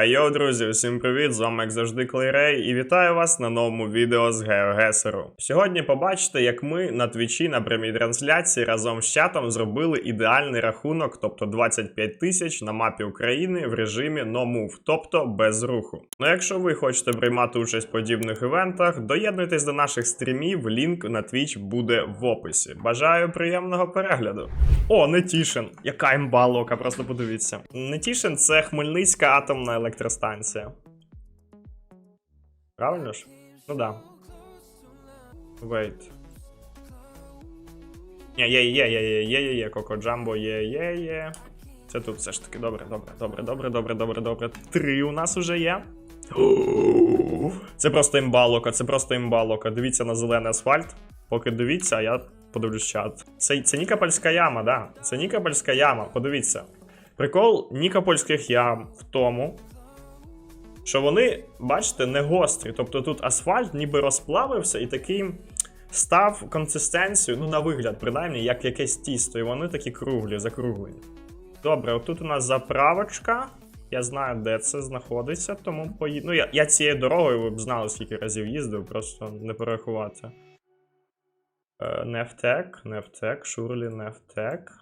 А йоу, друзі, усім привіт! З вами як завжди Клейрей, і вітаю вас на новому відео з GeoGuessr. Сьогодні побачите, як ми на твічі на прямій трансляції разом з чатом зробили ідеальний рахунок, тобто 25 тисяч на мапі України в режимі No Move, тобто без руху. Ну якщо ви хочете приймати участь в подібних івентах, доєднуйтесь до наших стрімів, лінк на Twitch буде в описі. Бажаю приємного перегляду. О, Нетішин! Яка імба лока, просто подивіться. Нетішин це Хмельницька атомна електростанція. Правильно ж? Ну да. Wait. Ні, є, є, є, є, є, є, є, Коко Джамбо, є, є, є. Це тут все ж таки добре, добре, добре, добре, добре, добре, добре. Три у нас уже є. Це просто імбалока, це просто імбалока. Дивіться на зелений асфальт. Поки дивіться, а я подивлюсь чат. Це, це Нікопольська яма, да. Це Нікопольська яма, подивіться. Прикол Нікопольських ям в тому, що вони, бачите, не гострі. Тобто тут асфальт ніби розплавився і такий став консистенцію, ну, на вигляд, принаймні, як якесь тісто, і вони такі круглі, закруглені. Добре, отут у нас заправочка. Я знаю, де це знаходиться, тому поїду. Ну, я, я цією дорогою, ви б знали, скільки разів їздив, просто не порахувати. Е, Нефтек, Нефтек, Шурлі, Нефтек.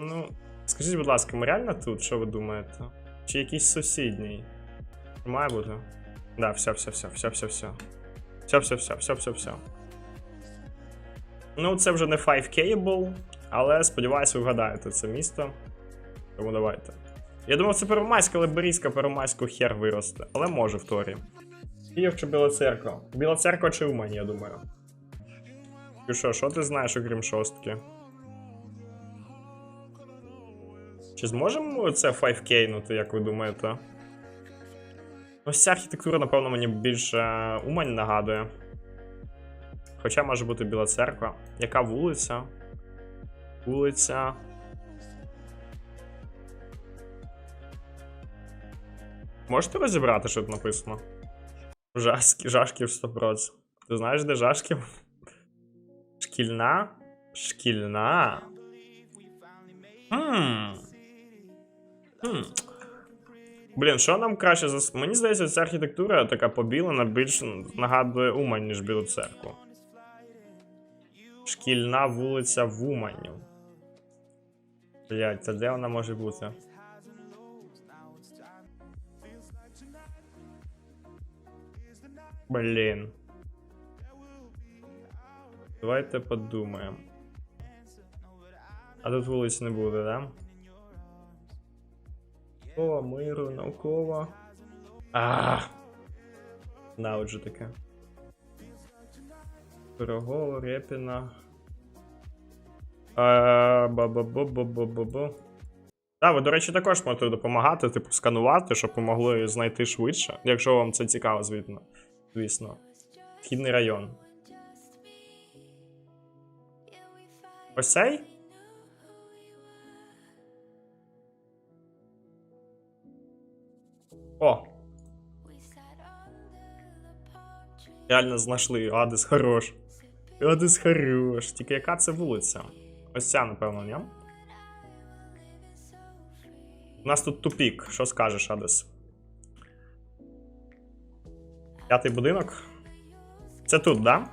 Ну, скажіть, будь ласка, ми реально тут, що ви думаєте? Чи якийсь сусідній? Має бути. Да, все, все, все, все, все, все. Все, все, все, все, все, все. Ну, це вже не 5K був, але сподіваюся, ви вгадаєте це місто. Тому давайте. Я думав, це Первомайська, але Берізька Первомайську хер виросте. Але може в Торі. Київ чи Біла церква? Біла церква чи Умань, я думаю. І що, що ти знаєш, окрім шостки? Чи зможемо це 5К-нути, як ви думаєте? Ось ця архітектура, напевно, мені більше Умань нагадує. Хоча може бути Біла церква. Яка вулиця? Вулиця. Можете розібрати, що тут написано? Жашків, Жашків 100%. Ти знаєш, де Жашків? Шкільна? Шкільна. Хм. Хм. Блін, що нам краще за. Мені здається, ця архітектура така побілена більш нагадує Умань, ніж Білу церкву. Шкільна вулиця в Умані. Блять, це де вона може бути? Блін. Давайте подумаємо. А тут вулиць не буде, да? О, миру, наукова. А. На, отже таке. Пирогова, Репіна. А, ба-ба-ба-ба-ба-ба. Так, ви, до речі, також можете допомагати, типу, сканувати, щоб помогли знайти швидше, якщо вам це цікаво, звідно. Звісно. Вхідний район. Ось цей? О! Реально знайшли. Адес хорош. Адес хорош. Тільки яка це вулиця? Ось ця, напевно, ні? У нас тут тупік. Що скажеш, Адес? П'ятий будинок. Це тут, да?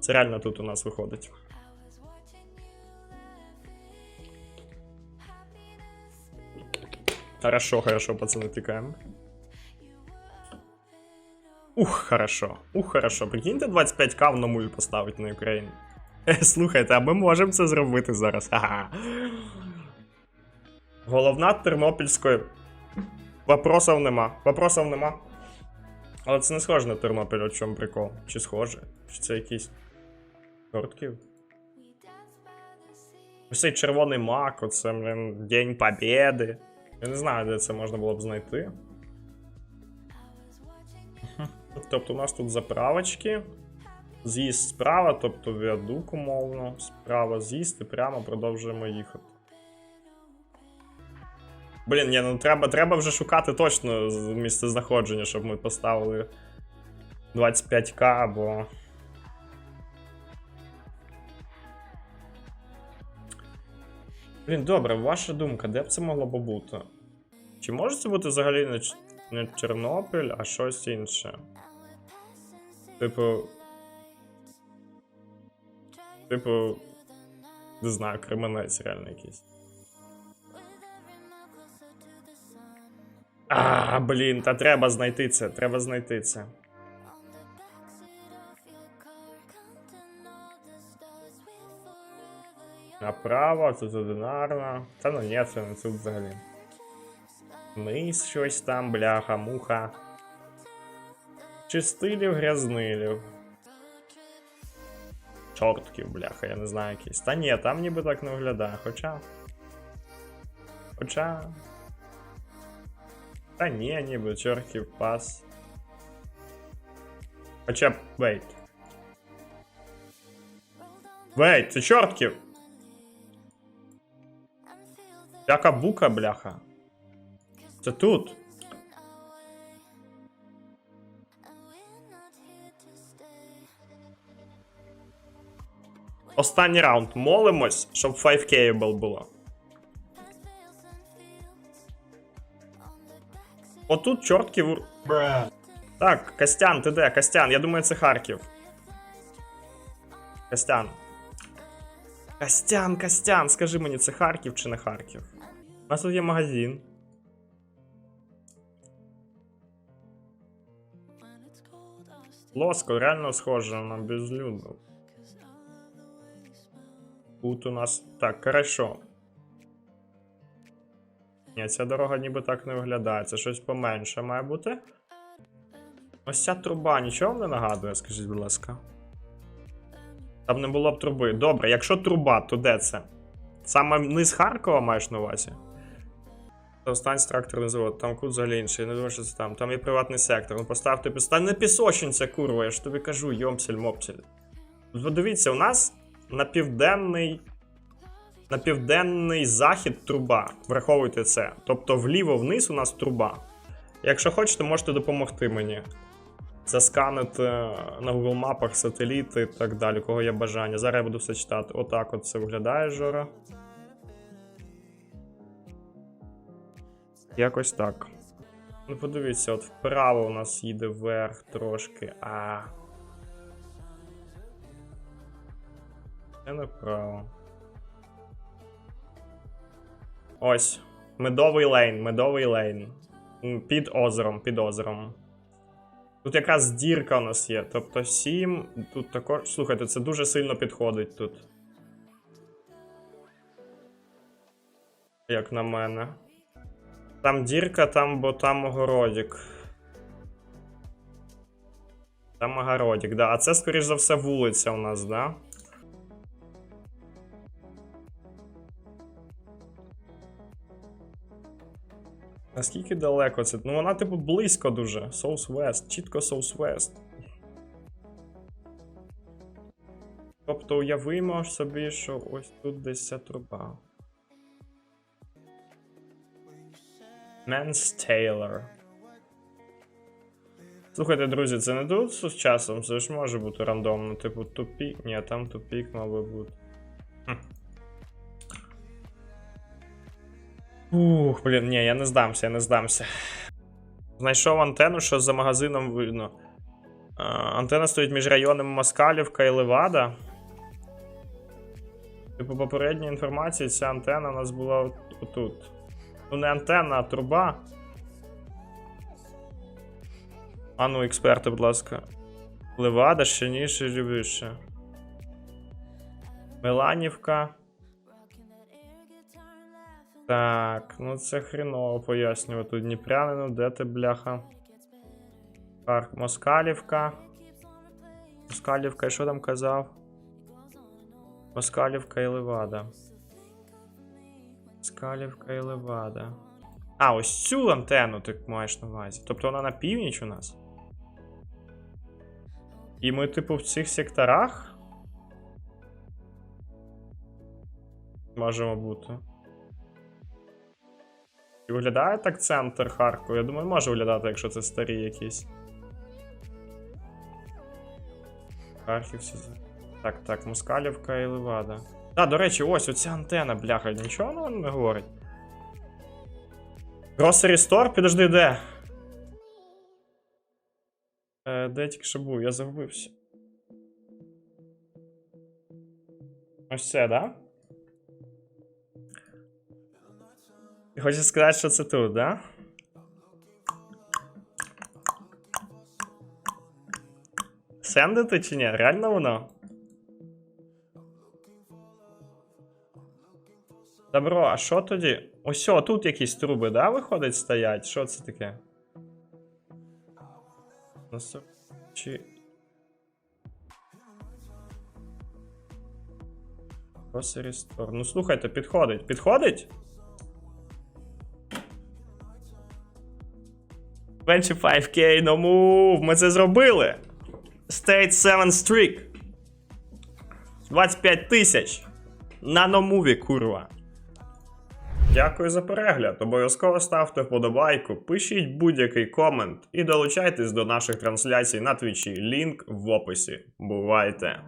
Це реально тут у нас виходить. Хорошо, хорошо, пацаны, тикаем. Ух, хорошо. Ух, хорошо. Прикиньте 25к в нуль поставити на Україну. Е, Слухайте, а ми можемо це зробити зараз. Ага. Головна Тернопільської. Вопросов нема. Вопросов нема. Але це не схоже на Тернопіль, в чому прикол. Чи схоже? Чи це якийсь. Тортків? Ось цей червоний мак, оце, блін, День Побєди. Я не знаю, де це можна було б знайти. Тобто у нас тут заправочки. З'їзд справа, тобто віадук умовно. Справа з'їзд і прямо продовжуємо їхати. Блін, ні, ну треба, треба вже шукати точно місце знаходження, щоб ми поставили 25к або. Блін, добре, ваша думка, де б це могло б бути? Чи може це бути взагалі не, Ч- не Чорнобиль, а щось інше? Типу. Типу. Не знаю, кременець реально якийсь. А, блін, та треба знайти це, треба знайти це. Направо, тут одинарно. Та ну ні, це не тут взагалі. Вниз щось там, бляха, муха. Чистилів, грязнилів. Чортків, бляха, я не знаю якийсь. Та ні, там ніби так не виглядає, хоча. Хоча. Та ні, ніби чортків пас. Хоча б. Вейт. Вейт, це чортків! Яка бука, бляха. Це тут. Останній раунд. Молимось, щоб 5K було. Отут чортків. Так, Костян, ти де? Костян, я думаю, це Харків. Костян. Костян, Костян, скажи мені, це Харків чи не Харків? У нас тут є магазин. Лоско реально схоже на безлюдну. Тут у нас. Так, хорошо. Ні, ця дорога ніби так не виглядає. Це щось поменше має бути. Ось ця труба нічого не нагадує, скажіть, будь ласка. Там не було б труби. Добре, якщо труба, то де це? Саме низ Харкова маєш на увазі? Останній тракторний завод, там кут взагалі інший, не думаю, що це там. Там є приватний сектор. Ну поставте піс... Та не пісочниця, курва, я ж тобі кажу, йомсель мопсель. От Дивіться, у нас на південний. На південний захід труба. Враховуйте це. Тобто вліво-вниз у нас труба. Якщо хочете, можете допомогти мені. Засканити на Google мапах сателіти і так далі, кого є бажання. Зараз я буду все читати. Отак от це виглядає, Жора. Якось так. Ну, подивіться, от вправо у нас їде вверх трошки, а. Це направо. Ось. Медовий лейн, медовий лейн. Під озером, під озером. Тут якраз дірка у нас є. Тобто 7. Тут також. Слухайте, це дуже сильно підходить тут. Як на мене. Там дірка, там, бо там огородик. Там огородик, да. А це, скоріш за все, вулиця у нас, да? Наскільки далеко це? Ну вона, типу, близько дуже. Southwest, чітко Southwest. Тобто уявимо собі, що ось тут десь ця труба. Men's Taylor. Слухайте, друзі, це не тут з часом, це ж може бути рандомно, типу тупік. Ні, там тупік мав би бути. Ух, блін, ні, я не здамся, я не здамся. Знайшов антенну, що за магазином видно. А, антенна стоїть між районами Москалівка і Левада. Типу, попередньої інформації, ця антенна у нас була от- отут. Ну, не антенна, а труба. А ну, експерти, будь ласка. Левада, ще і вище. Меланівка. Так, ну це хреново пояснювати. Дніпрянину, де ти, бляха? Парк Москалівка. Москалівка, і що там казав? Москалівка і Левада. Москалівка і Левада. А, ось цю антенну ти маєш на увазі. Тобто вона на північ у нас. І ми, типу, в цих секторах. Можемо бути. І виглядає так центр Харкова? Я думаю, може виглядати, якщо це старі якісь. Харків Так, так, Москалівка і Левада. А, до речі, ось оця антена, бляха, нічого вона не говорить. Grocery Store? Підожди, де? Е, де я тільки що був? Я загубився. Ось це, да? Ти хочеш сказати, що це тут, да? Сендити чи ні? Реально воно? Добро, а що тоді? Ось тут якісь труби, да, виходить, стоять? Що це таке? Чи. Grocery Ну слухайте, підходить. Підходить? 25k no move. Ми це зробили. State 7 streak. 25 тисяч. На номуві, курва. Дякую за перегляд. Обов'язково ставте вподобайку, пишіть будь-який комент і долучайтесь до наших трансляцій на твічі. Лінк в описі. Бувайте!